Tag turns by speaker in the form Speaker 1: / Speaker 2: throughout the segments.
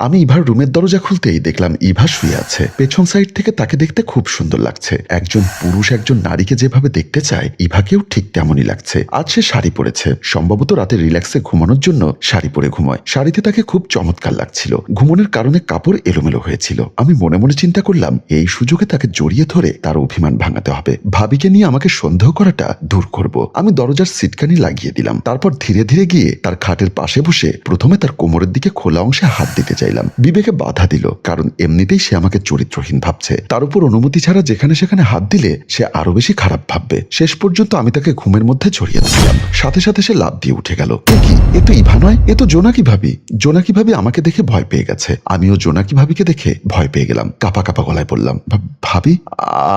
Speaker 1: আমি ইভার রুমের দরজা খুলতেই দেখলাম ইভা শুয়ে আছে। পেছন সাইড থেকে তাকে দেখতে খুব সুন্দর লাগছে। একজন পুরুষ, একজন নারীকে যেভাবে দেখতে চায়, ইভাকেও ঠিক তেমনই লাগছে। আজ সে শাড়ি পরেছে। সম্ভবত রাতে রিল্যাক্সে ঘুমানোর জন্য শাড়ি পরে ঘুমায়। শাড়িতে তাকে খুব চমৎকার লাগছিল। ঘুমনের কারণে কাপড় এলোমেলো হয়েছিল। আমি মনে মনে চিন্তা করলাম, এই সুযোগে তাকে জড়িয়ে ধরে তার অভিমান ভাঙাতে হবে। ভাবিকে নিয়ে আমাকে সন্দেহ করাটা দূর করব। আমি দরজার সিটকানি লাগিয়ে দিলাম। তারপর ধীরে ধীরে গিয়ে তার খাটের পাশে বসে প্রথমে তার কোমরের দিকে খোলা অংশে হাত দিতে চাইলাম। বিবেকে বাধা দিল, কারণ এমনিতেই সে আমাকে চরিত্রহীন ভাবছে। তার উপর অনুমতি ছাড়া যেখানে সেখানে হাত দিলে সে আরও বেশি খারাপ ভাববে। শেষ পর্যন্ত আমি তাকে ঘুমের মধ্যে জড়িয়ে দিলাম। সাথে সাথে সে লাভ দিয়ে উঠে গেল। কি? এ তো ইভা নয়, এ তো জোনাকি ভাবি জোনাকি ভাবি আমাকে দেখে ভয় পেয়ে গেছে? আমিও জোনাকি ভাবিকে দেখে ভয় পেয়ে গেলাম। কাপা কাপা গলায় বললাম ভাবি,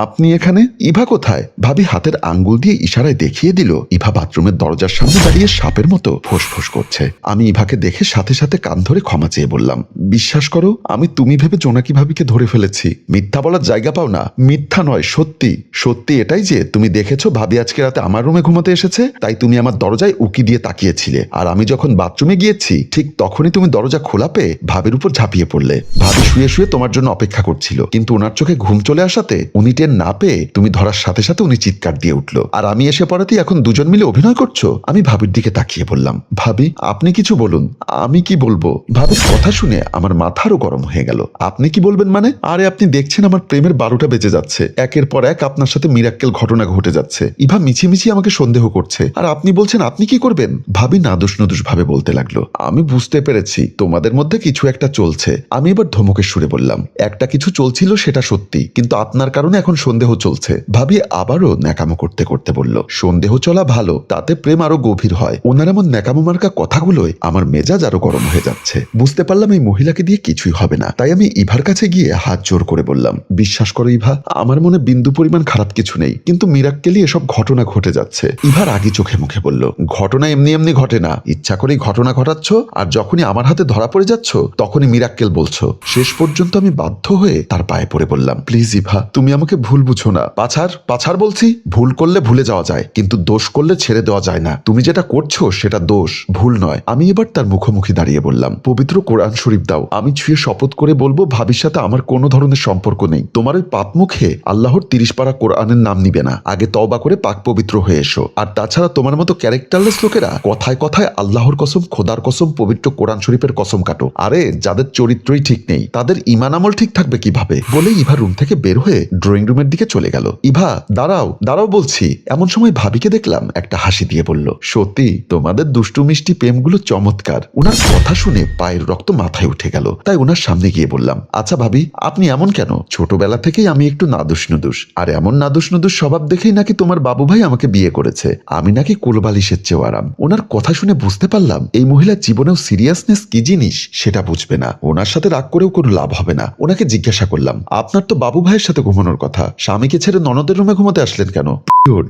Speaker 1: আপনি এখানে? ইভা কোথায়? ভাবি হাতের আঙ্গুল দিয়ে ইশারায় দেখিয়ে দিল, ইভা বাথরুমের দরজার সামনে দাঁড়িয়ে সাপের মতো ফোঁস করছে। আমি ইভাকে দেখে সাথে সাথে কান ধরে ক্ষমা চেয়ে বললাম বিশ্বাস করো, আমি তুমি ভেবে জোনাকি ভাবিকে ধরে ফেলেছি। মিথ্যা বলার জায়গা পাও না। মিথ্যা নয়, সত্যি। সত্যি এটাই যে, তুমি দেখেছ ভাবি আজকে রাতে আমার রুমে ঘুমাতে এসেছে? তাই তুমি আমার দরজায় উকি দিয়ে তাকিয়েছিলে। আর আমি যখন বাথরুমে গিয়েছি, ঠিক তখনই তুমি দরজা খোলা পেয়ে ভাবির উপর ঝাঁপিয়ে পড়লে। ভাবি শুয়ে শুয়ে তোমার জন্য অপেক্ষা করছিল। কিন্তু ওনার চোখে ঘুম চলে আসাতে উনি টের না পেয়ে তুমি ধরার সাথে সাথে উনি চিৎকার দিয়ে উঠল। আর আমি এসে পড়াতেই এখন দুজন মিলে অভিনয় করছ? আমি ভাবির দিকে তাকিয়ে বললাম, ভাবি, আপনি কিছু বলুন। আমি কি বলব? ভাবির কথা শুনে আমার মাথারও গরম হয়ে গেল। আপনি কি বলবেন মানে? আরে, আপনি দেখছেন আমার প্রেমের বারোটা বেজে যাচ্ছে। একের পর এক আপনার সাথে মিরাক্কেল ঘটনা ঘটে যাচ্ছে। ইভা মিছিমিছি আমাকে সন্দেহ করছে। আর আপনি বলছেন, আপনি কি করবেন? ভাবি নাদুস নদুস ভাবে বলতে লাগল। আমি বুঝতে পেরেছি, তোমাদের মধ্যে কিছু একটা চলছে। আমি এবার ধমকের সুরে বললাম, একটা কিছু চলছিল সেটা সত্যি, কিন্তু আপনার কারণে এখন সন্দেহ চলছে। ভাবি আবারও ন্যাকামো করতে করতে বলল, সন্দেহ চলা ভালো, তাতে প্রেম আরও গভীর হয়। ওনার এমন ন্যাকামো মার্কা কথাগুলোয় আমার মেজাজ আরও গরম হয়ে যাচ্ছে। বুঝতে পারলাম এই মহিলাকে দিয়ে কিছুই হবে না। তাই আমি ইভার কাছে গিয়ে হাত জোর করে বললাম, বিশ্বাস করো ইভা, আমার মনে বিন্দু পরিমাণ খারাপ কিছু নেই, কিন্তু মিরাক্কেলি এসব ঘটনা ঘটে যাচ্ছে। ইভার আগে চোখে মুখে বলল, ঘটনা এমনি এমনি ঘটে না। ইচ্ছা করেই ঘটনা ঘটাচ্ছ, আর যখনই আমার হাতে ধরা পড়ে যাচ্ছ, তখনই মিরাক্কেল বলছো। শেষ পর্যন্ত আমি বাধ্য হয়ে তার পায়ে পড়ে বললাম, প্লিজ ইভা, তুমি আমাকে ভুল বুঝো না। পাছার পাছার বলছি, ভুল করলে ভুলে যাওয়া যায়, কিন্তু দোষ করলে ছেড়ে দেওয়া যায় না। তুমি যেটা করছ, সেটা দোষ, ভুল নয়। আমি এবার তার মুখোমুখি দাঁড়িয়ে বললাম, পবিত্র কোরআন শরীফ দাও। আমি ছুঁয়ে শপথ করে বলব ভাবির সাথে আমার কোনো ধরনের সম্পর্ক নেই। তোমার ওই পাপ মুখে আল্লাহর তিরিশ পাড়া কোরআনের নাম নিবে না। আগে তবা করে পাক পবিত্র হয়ে এসো। আর তাছাড়া তোমার মতো ক্যারেক্টারলেস লোকেরা কথায় কথায় আল্লাহর কসম, খোদার কসম, পবিত্র কোরআন শরীফের কসম কাটো। আরে, যাদের চরিত্রই ঠিক নেই, তাদের ইমান আমল ঠিক থাকবে কীভাবে? বলে ইভা রুম থেকে বের হয়ে ড্রয়িং রুমের দিকে চলে গেল। ইভা, দাঁড়াও দাঁড়াও বলছি। এমন সময় ভাবিকে দেখলাম, একটা হাসি দিয়ে বলল, সত্যি, তোমাদের দুষ্টু মিষ্টি প্রেমগুলো চমৎকার। ওনার কথা শুনে পায়ের রক্ত মাথায় উঠে গেল। তাই ওনার সামনে গিয়ে বললাম আচ্ছা ভাবি, আপনি এমন কেন? ছোটবেলা থেকেই আমি একটু নাদুস নুদুস আর এমন নাদুস নুদুস স্বভাব দেখেই নাকি তোমার বাবু ভাই আমাকে বিয়ে করেছে। আমি নাকি কোলবালিশের চেয়েও আরাম। ওনার কথা শুনে বুঝতে পারলাম, এই মহিলার জীবনেও সিরিয়াসনেস কি জিনিস সেটা বুঝবে না। ওনার সাথে রাগ করেও কোনো লাভ হবে না। ওনাকে জিজ্ঞাসা করলাম, আপনার তো বাবু ভাইয়ের সাথে ঘুমানোর কথা। স্বামীকে ছেড়ে ননদের রুমে ঘুমাতে আসলেন কেন?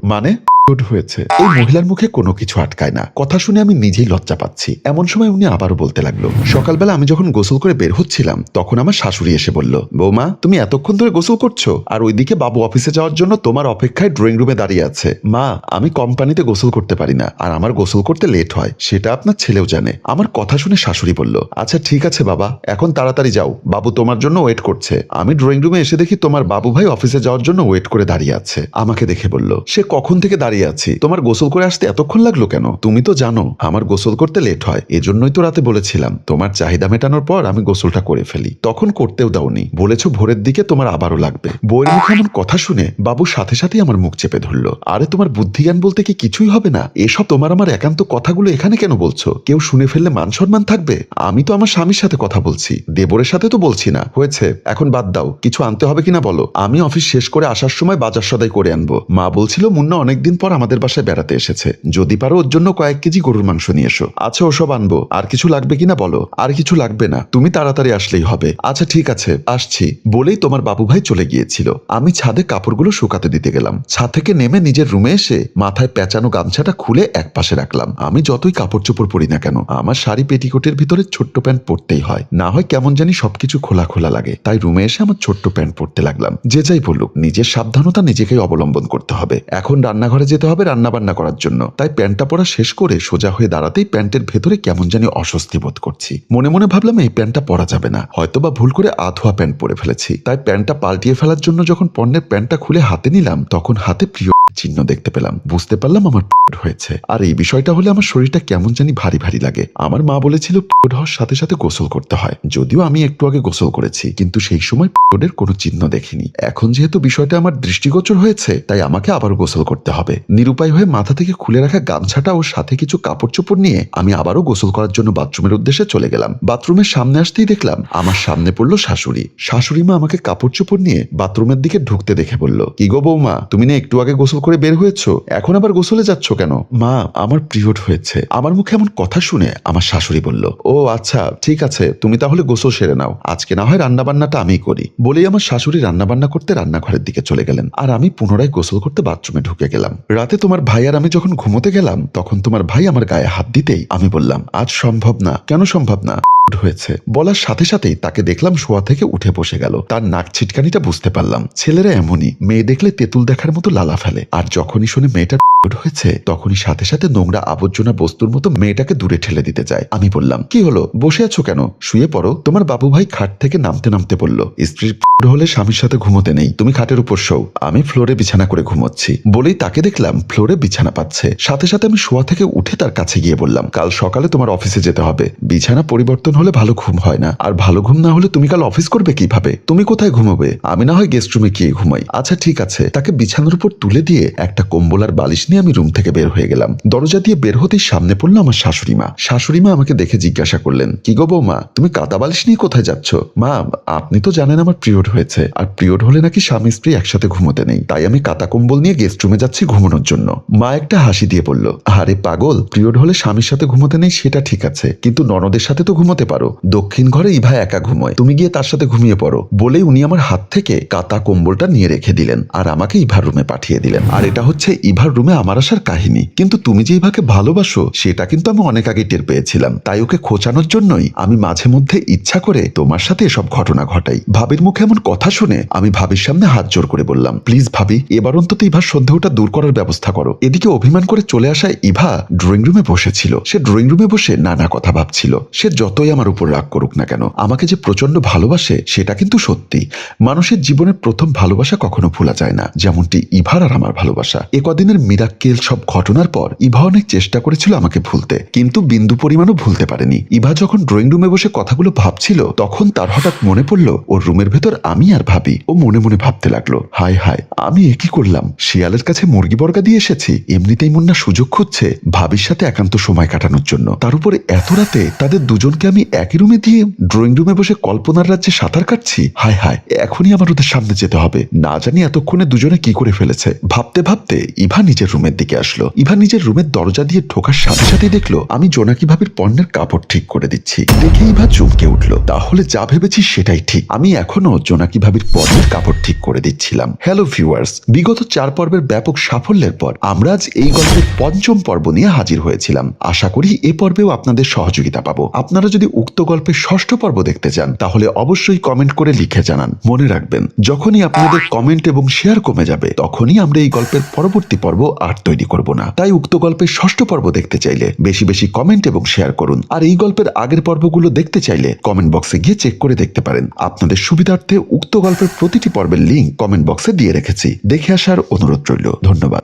Speaker 1: মানে? হয়েছে। এই মহিলার মুখে কোনো কিছু আটকায় না। কথা শুনে আমি নিজেই লজ্জা পাচ্ছি। এমন সময় উনি আবারও বলতে লাগল, সকালবেলা আমি যখন গোসল করে বের হচ্ছিলাম, তখন আমার শাশুড়ি এসে বলল, বৌমা, তুমি এতক্ষণ ধরে গোসল করছ, আর ওইদিকে বাবু অফিসে যাওয়ার জন্য তোমার অপেক্ষায় ড্রয়িং রুমে দাঁড়িয়ে আছে। মা, আমি কোম্পানিতে গোসল করতে পারি না, আর আমার গোসল করতে লেট হয়, সেটা আপনার ছেলেও জানে আমার কথা শুনে শাশুড়ি বলল আচ্ছা ঠিক আছে বাবা, এখন তাড়াতাড়ি যাও। বাবু তোমার জন্য ওয়েট করছে। আমি ড্রয়িং রুমে এসে দেখি তোমার বাবু ভাই অফিসে যাওয়ার জন্য ওয়েট করে দাঁড়িয়ে আছে। আমাকে দেখে বলল, সে কখন থেকে দাঁড়িয়ে আছি। তোমার গোসল করে আসতে এতক্ষণ লাগল কেন? তুমি তো জানো, আমার গোসল করতে লেট হয়। এজন্যই তো রাতে বলেছিলাম, তোমার চাহিদা মেটানোর পর আমি গোসলটা করে ফেলি। তখন করতেও দাওনি। বলেছ ভোরের দিকে তোমার আবারও লাগবে। বইয়ের মুখে এমন কথা শুনে বাবু সাথে সাথেই আমার মুখ চেপে ধরলো। আরে তোমার বুদ্ধিজ্ঞান বলতে কি কিছুই হবে না? এসব তোমার আমার একান্ত কথাগুলো এখানে কেন বলছো? কেউ শুনে ফেললে মান সম্মান থাকবে? আমি তো আমার স্বামীর সাথে কথা বলছি। দেবরের সাথে তো বলছি না। হয়েছে, এখন বাদ দাও। কিছু আনতে হবে কিনা বলো? আমি অফিস শেষ করে আসার সময় বাজার সদাই করে আনব। মা বলছিল মুন্না অনেকদিন পর আমাদের বাসায় বেড়াতে এসেছে। যদি পারো ওর জন্য কয়েক কেজি গরুর মাংস নিয়ে এসো। আচ্ছা ওসব আনব। আর কিছু লাগবে কিনা বলো? আর কিছু লাগবে না। তুমি তাড়াতাড়ি আসলেই হবে। আচ্ছা ঠিক আছে। আসছি। বলেই তোমার বাবু ভাই চলে গিয়েছিল। আমি ছাদে কাপড়গুলো শুকাতে দিতে গেলাম। ছাদ থেকে নেমে নিজের রুমে এসে মাথায় পেঁচানো গামছাটা খুলে এক পাশে রাখলাম। আমি যতই কাপড় চোপড় পরি না কেন, আমার শাড়ি পেটিকোটের ভিতরে ছোট্ট প্যান্ট পরতেই হয়। না হয় কেমন জানি সবকিছু খোলা খোলা লাগে। তাই রুমে এসে আমার ছোট্ট প্যান্ট পরতে লাগলাম। যে যাই বলুক, নিজের সাবধানতা নিজেকেই অবলম্বন করতে হবে। এখন রান্নাঘরে যেতে হবে রান্নাবান্না করার জন্য। তাই প্যান্টটা পরা শেষ করে সোজা হয়ে দাঁড়াতেই প্যান্টের ভেতরে কেমন জানি অস্বস্তি বোধ করছি। মনে মনে ভাবলাম এই প্যান্টটা পরা যাবে না। হয়তোবা ভুল করে আধোয়া প্যান্ট পরে ফেলেছি। তাই প্যান্টটা পাল্টিয়ে ফেলার জন্য যখন পণ্যের প্যান্টটা খুলে হাতে নিলাম, তখন হাতে প্রিয় চিহ্ন দেখতে পেলাম। বুঝতে পারলাম আমার হয়েছে। আর এই বিষয়টা হলে আমার শরীরটা কেমন জানি ভারী ভারী লাগে। আমার মা বলেছিল পিরিয়ড হওয়ার সাথে সাথে গোসল করতে হয়। যদিও আমি একটু আগে গোসল করেছি, কিন্তু সেই সময় পিরিয়ডের কোনো চিহ্ন দেখিনি। এখন যেহেতু বিষয়টা আমার দৃষ্টিগোচর হয়েছে, তাই আমাকে আবারও গোসল করতে হবে। নিরুপায় হয়ে মাথা থেকে খুলে রাখা গামছাটা ও সাথে কিছু কাপড় চোপড় নিয়ে আমি আবারও গোসল করার জন্য বাথরুমের উদ্দেশ্যে চলে গেলাম। বাথরুমের সামনে আসতেই দেখলাম, আমার সামনে পড়ল শাশুড়ি। শাশুড়ি মা আমাকে কাপড় চোপড় নিয়ে বাথরুমের দিকে ঢুকতে দেখে বলল, কি গো বৌমা, তুমি না একটু আগে গোসল করে বের হয়েছো? এখন আবার গোসলে যাচ্ছ কেন? মা, আমার পিরিয়ড হয়েছে। আমার মুখে এমন কথা শুনে আমার শাশুড়ি বলল, ও আচ্ছা ঠিক আছে, তুমি তাহলে গোসল সেরে নাও। আজকে না হয় রান্না বান্নাটা আমিই করি। বলেই আমার শাশুড়ি রান্না বান্না করতে রান্নাঘরের দিকে চলে গেলেন। আর আমি পুনরায় গোসল করতে বাথরুমে ঢুকে গেলাম। রাতে তোমার ভাই আর আমি যখন ঘুমোতে গেলাম, তখন তোমার ভাই আমার গায়ে হাত দিতেই আমি বললাম, আজ সম্ভব না। কেন সম্ভব না? হয়েছে। বলার সাথে সাথেই তাকে দেখলাম শোয়া থেকে উঠে বসে গেল। তার নাক ছিটকানিটা বুঝতে পারলাম। ছেলেরা এমনই, মেয়ে দেখলে তেঁতুল দেখার মতো লালা ফেলে। আর যখনই শুনে মেয়েটার হয়েছে, তখনই সাথে সাথে নোংরা আবর্জনা বস্তুর মতো মেয়েটাকে দূরে ঠেলে দিতে যায় আমি বললাম, কি হলো? বসে আছো কেন? শুয়ে পড়ো। তোমার বাবু ভাই খাট থেকে নামতে নামতে বলল, স্ত্রীর হলে স্বামীর সাথে ঘুমোতে নেই। তুমি খাটের উপর শোও আমি ফ্লোরে বিছানা করে ঘুমোচ্ছি। বলেই তাকে দেখলাম ফ্লোরে বিছানা পাচ্ছে। সাথে সাথে আমি শোয়া থেকে উঠে তার কাছে গিয়ে বললাম, কাল সকালে তোমার অফিসে যেতে হবে। বিছানা পরিবর্তন হলে ভালো ঘুম হয় না। আর ভালো ঘুম না হলে তুমি কাল অফিস করবে কীভাবে? তুমি কোথায় ঘুমাবে? আমি না হয় গেস্ট রুমে গিয়ে ঘুমাই। আচ্ছা ঠিক আছে। তাকে বিছানার উপর তুলে দিয়ে একটা কম্বল আর বালিশ নিয়ে আমি রুম থেকে বের হয়ে গেলাম। দরজা দিয়ে বের হতেই সামনে পড়ল আমার শাশুড়ি মা। শাশুড়ি মা আমাকে দেখে জিজ্ঞাসা করলেন, কি গো বৌমা, তুমি কাদা বালিশ নিয়ে কোথায় যাচ্ছ? মা, আপনি তো জানেন আমার পিরিয়ড হয়েছে, আর পিরিয়ড হলে নাকি স্বামী স্ত্রী একসাথে ঘুমোতে নেই, তাই আমি কাতা কম্বল নিয়ে গেস্ট রুমে যাচ্ছি ঘুমানোর জন্য। মা একটা হাসি দিয়ে বলল, আরে পাগল, পিরিয়ড হলে স্বামীর সাথে ঘুমোতে নেই সেটা ঠিক আছে, কিন্তু ননদের সাথে তো ঘুমোতে পারো। দক্ষিণ ঘরে ইভা একা ঘুমোয়, তুমি গিয়ে তার সাথে ঘুমিয়ে পড়ো। বলেই উনি আমার হাত থেকে কাতা কম্বলটা নিয়ে রেখে দিলেন, আর আমাকে ইভার রুমে পাঠিয়ে দিলেন। আর এটা হচ্ছে ইভার রুমে আমার আসার কাহিনী। কিন্তু তুমি যে ইভাকে ভালোবাসো, সেটা কিন্তু আমি অনেক আগে টের পেয়েছিলাম। তাই ওকে খোঁচানোর জন্যই আমি মাঝে মধ্যে ইচ্ছা করে তোমার সাথে এসব ঘটনা ঘটাই। ভাবির মুখে এমন কথা শুনে আমি ভাবির সামনে হাত জোর করে বললাম, প্লিজ ভাবি, এবার অন্তত ইভার সন্দেহটা দূর করার ব্যবস্থা করো। এদিকে অভিমান করে চলে আসা ইভা ড্রয়িং রুমে বসেছিল। সে ড্রয়িং রুমে বসে নানা কথা ভাবছিল। সে যতই আমার উপর রাগ করুক না কেন, আমাকে যে প্রচণ্ড ভালোবাসে, সেটা কিন্তু সত্যি। মানুষের জীবনের প্রথম ভালোবাসা কখনো ভোলা যায় না, যেমনটি ইভার আর আমার ভালোবাসা। এ কদিনের মিরাক্কেল সব ঘটনার পর ইভা অনেক চেষ্টা করেছিল আমাকে ভুলতে, কিন্তু বিন্দু পরিমাণও ভুলতে পারেনি। ইভা যখন ড্রয়িং রুমে বসে কথাগুলো ভাবছিল, তখন তার হঠাৎ মনে পড়ল, ওর রুমের ভেতর আমি আর ভাবি। ও মনে মনে ভাবতে লাগল, হায় হায়, আমি এ কি করলাম? শিয়ালের কাছে মুরগি বর্গা দিয়ে এসেছি, এমনিতেই মুন্না সুযোগ খুঁজছে ভাবির সাথে একান্ত সময় কাটানোর জন্য। তার উপরে এত রাতে তাদের দুজনকে আমি একই রুমে দিয়ে ড্রয়িং রুমে বসে কল্পনার রাজ্যে সাঁতার কাটছি? হায় হায়, এখনই আমার ওদের সামনে যেতে হবে। না জানি এতক্ষণে দুজনে কি করে ফেলেছে। ভাবতে ভাবতে ইভা নিজের রুমের দিকে আসলো। ইভা নিজের রুমের দরজা দিয়ে ঢোকার সাথে সাথেই দেখল, আমি জোনাকি ভাবির পণ্যের কাপড় ঠিক করে দিচ্ছি। দেখে ইভা চমকে উঠল। তাহলে যা ভেবেছি সেটাই ঠিক। আমি এখনও জোনাকি ভাবির পণ্যের কাপড় ঠিক করে দিচ্ছিলাম। হ্যালো ভিউয়ার্স বিগত চার পর্বের ব্যাপক সাফল্যের পর আমরা আজ এই গল্পের পঞ্চম পর্ব নিয়ে হাজির হয়েছিলাম। আশা করি এ পর্বেও আপনাদের সহযোগিতা পাবো। আপনারা যদি উক্ত গল্পের ষষ্ঠ পর্ব দেখতে চান, তাহলে অবশ্যই কমেন্ট করে লিখে জানান। মনে রাখবেন, যখনই আপনাদের কমেন্ট এবং শেয়ার কমে যাবে, তখনই আমরা এই গল্পের পরবর্তী পর্ব আর তৈরি করব না। তাই উক্ত গল্পের ষষ্ঠ পর্ব দেখতে চাইলে বেশি বেশি কমেন্ট এবং শেয়ার করুন। আর এই গল্পের আগের পর্বগুলো দেখতে চাইলে কমেন্ট বক্সে গিয়ে চেক করে দেখতে পারেন। আপনাদের সুবিধার্থে উক্ত গল্পের প্রতিটি পর্বের লিঙ্ক কমেন্ট বক্সে দিয়ে রেখেছি। দেখে আসার অনুরোধ রইল। ধন্যবাদ।